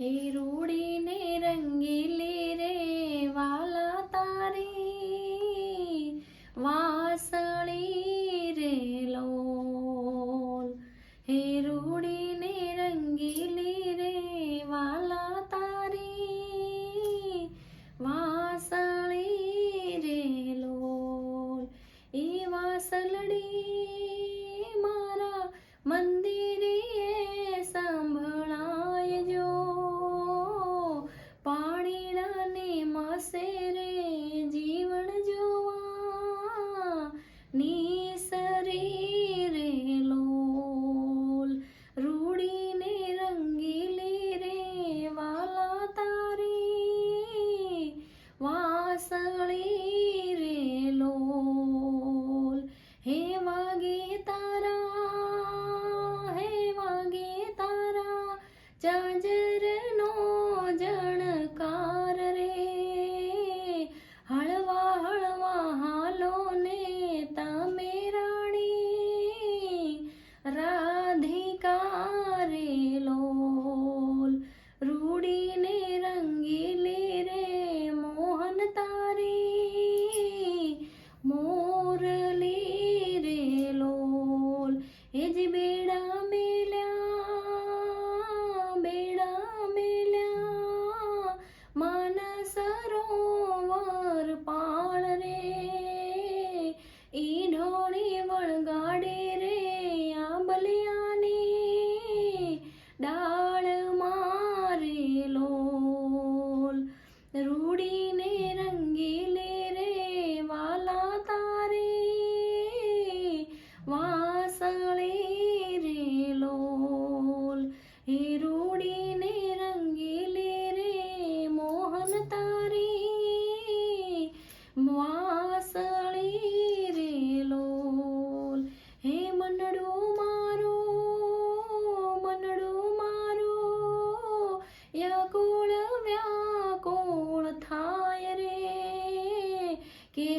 એ રૂડીને રંગીલી જણકાર રે. હળવા હળવા હાલો ને તમે રાણી. રાધિકા રે લોલ, રૂડીને રંગીલી રે મોહન તારી. મોહ कि